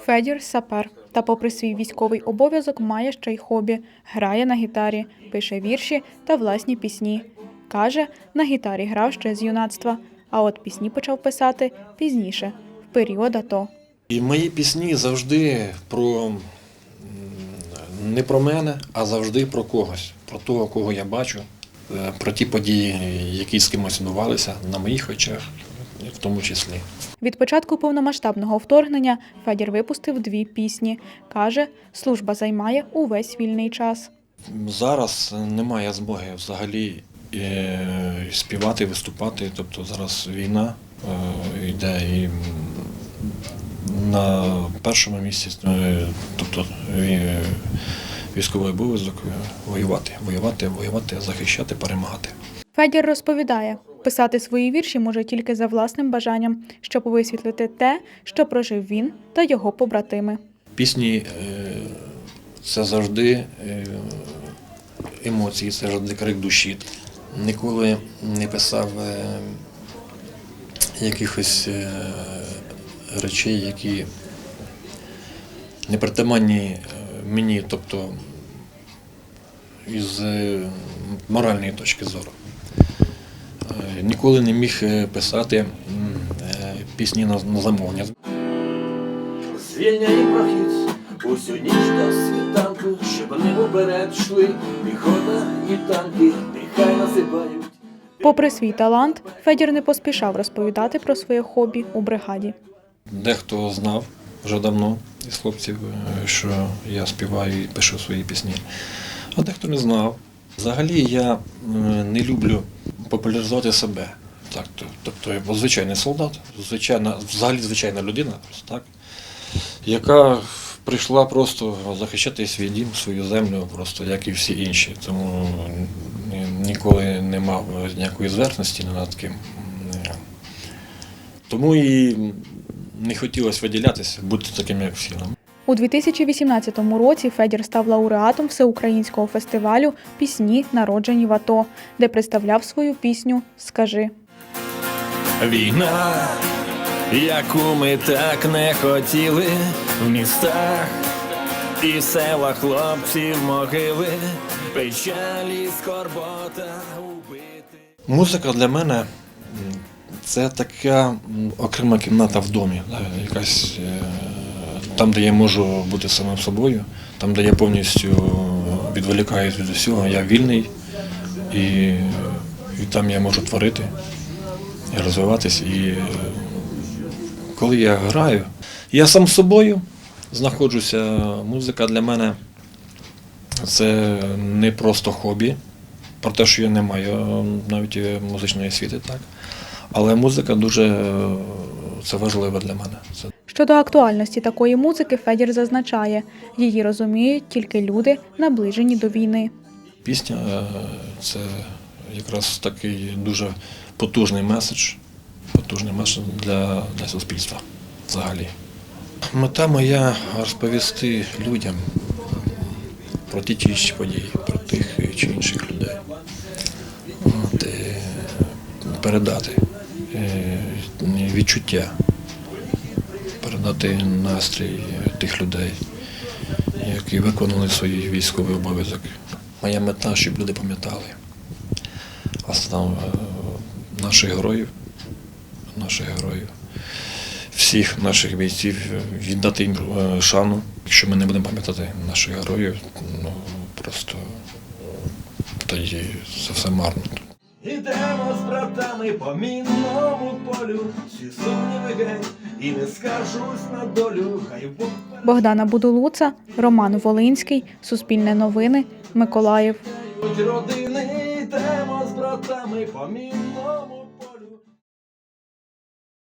Федір сапер. Та, попри свій військовий обов'язок, має ще й хобі. Грає на гітарі, пише вірші та власні пісні. Каже, на гітарі грав ще з юнацтва, а от пісні почав писати пізніше, в період АТО. І мої пісні завжди про не про мене, а завжди про когось, про того, кого я бачу, е, про ті події, які з кимось відбувалися на моїх очах, в тому числі. Від початку повномасштабного вторгнення Федір випустив дві пісні. Каже, служба займає увесь вільний час. Зараз немає змоги взагалі е, співати, виступати. Тобто зараз війна е, йде і на першому місці, е, тобто військовий обов'язок воювати, воювати, воювати, захищати, перемагати. Федір розповідає, писати свої вірші може тільки за власним бажанням, щоб висвітлити те, що прожив він та його побратими. Пісні е, це завжди е, емоції, це завжди крик душі. Ніколи не писав е, якихось речей, які не притаманні мені, тобто із моральної точки зору. Е, Ніколи не міг е, писати е, пісні на, на замовлення. Звільняй прохід усю ніч до світанку, щоб не уперед йшли піхота і танки, нехай насипають. Попри свій талант, Федір не поспішав розповідати про своє хобі у бригаді. Дехто знав вже давно із хлопців, що я співаю і пишу свої пісні, а дехто не знав. Взагалі я не люблю популяризувати себе. Так, тобто я звичайний солдат, звичайна, взагалі звичайна людина, просто так, яка прийшла просто захищати свій дім, свою землю, просто як і всі інші. Тому ніколи не мав ніякої зверхності над ким. Тому і не хотілося виділятися, бути таким, як всі. У 2018 році Федір став лауреатом всеукраїнського фестивалю Пісні, народжені в АТО, де представляв свою пісню Скажи. Війна, яку ми так не хотіли в містах і в селах хлопців могили, печалі, скорбота убити. Музика для мене це така окрема кімната в домі, якась е, там, де я можу бути самим собою, там, де я повністю відволікаюсь від усього, я вільний і, і там я можу творити і розвиватись. І коли я граю, я сам собою знаходжуся. Музика для мене це не просто хобі, про те, що я не маю навіть музичної освіти, так. Але музика дуже е, це важливо для мене. Щодо актуальності такої музики, Федір зазначає, її розуміють тільки люди, наближені до війни. пісня е, це якраз такий дуже потужний меседж, потужний меседж для, для суспільства взагалі. Мета моя розповісти людям про ті чи інші події, про тих чи інших людей. От, передати е, відчуття, передати настрій тих людей, які виконали свій військовий обов'язок. Моя мета, щоб люди пам'ятали основ е, наших героїв, наших героїв, всіх наших бійців, віддати їм е, шану. Якщо ми не будемо пам'ятати наших героїв, ну просто е, тоді це все марно. Ідемо з братами по мінному полю, всі сумніви геть, і не скажусь на долю, хай Бог Богдана Будулуца, Роман Волинський, Суспільне новини, Миколаїв. родини, йдемо з братами по мінному